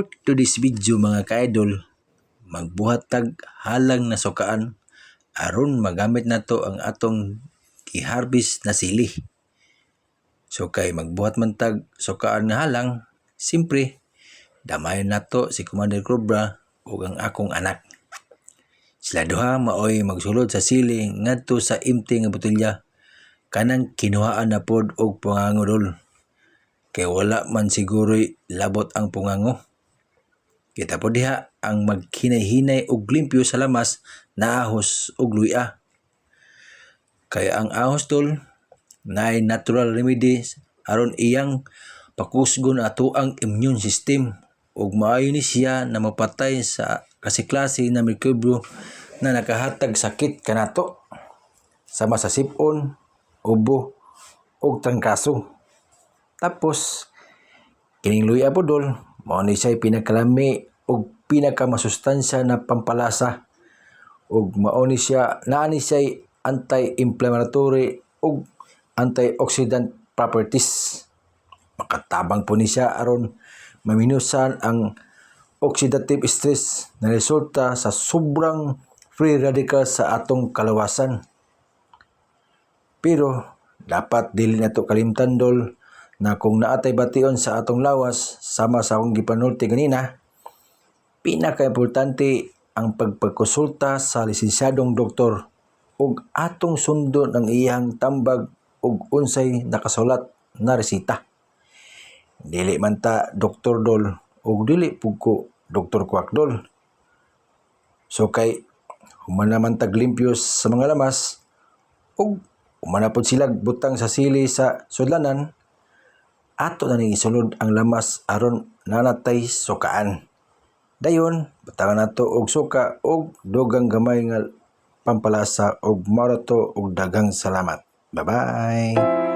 To this video mga ka-idol, magbuhat tag halang na sukaan aron magamit nato ang atong giharbis na sili. So kay magbuhat man tag sukaan na halang, simpre damayon nato si Commander Cobra ug ang akong anak. Sila duha maoy magsulod sa sili ngadto sa empty nga botelya kanang kinuhaan na pod og pangangodol. Kay wala man siguro'y labot ang pungango. Kita po diha ang maghinay-hinay og limpyo sa lamas na ahos og luya. Kaya ang ahos tol naay natural remedies aron iyang pakusgon ato ang immune system ug maayo ni siya na mapatay sa kasi-klase na mikrobyo na nakahatag sakit kanato sama sa sipon, ubo ug trangkaso. Tapos kining luya po mao ni siya pinakalami ug pinakamasustansya na pampalasa ug mao ni siya naa ni siya anti-inflammatory ug antioxidant properties makatabang po ni siya aron maminusan ang oxidative stress na resulta sa sobrang free radicals sa atong kalawasan. Pero dapat dili nato kalimtan dol na kung naatay bation sa atong lawas sama sa akong gipanulti ganina, pinaka-importante ang pagpagkonsulta sa lisensyadong doktor ug atong sundon ang iyang tambag ug unsay nakasulat na resita. Dili man ta doktor dol ug dili pug ko doktor kwak dol. So kay human naman tag limpyo sa mga lamas ug human na pod sila butang sa sili sa sudlanan ato na ni isulod ang lamas aron nanatay sukaan. Dayon, butangan nato og suka og dugang gamay nga pampalasa og marato og dagang salamat. Bye-bye!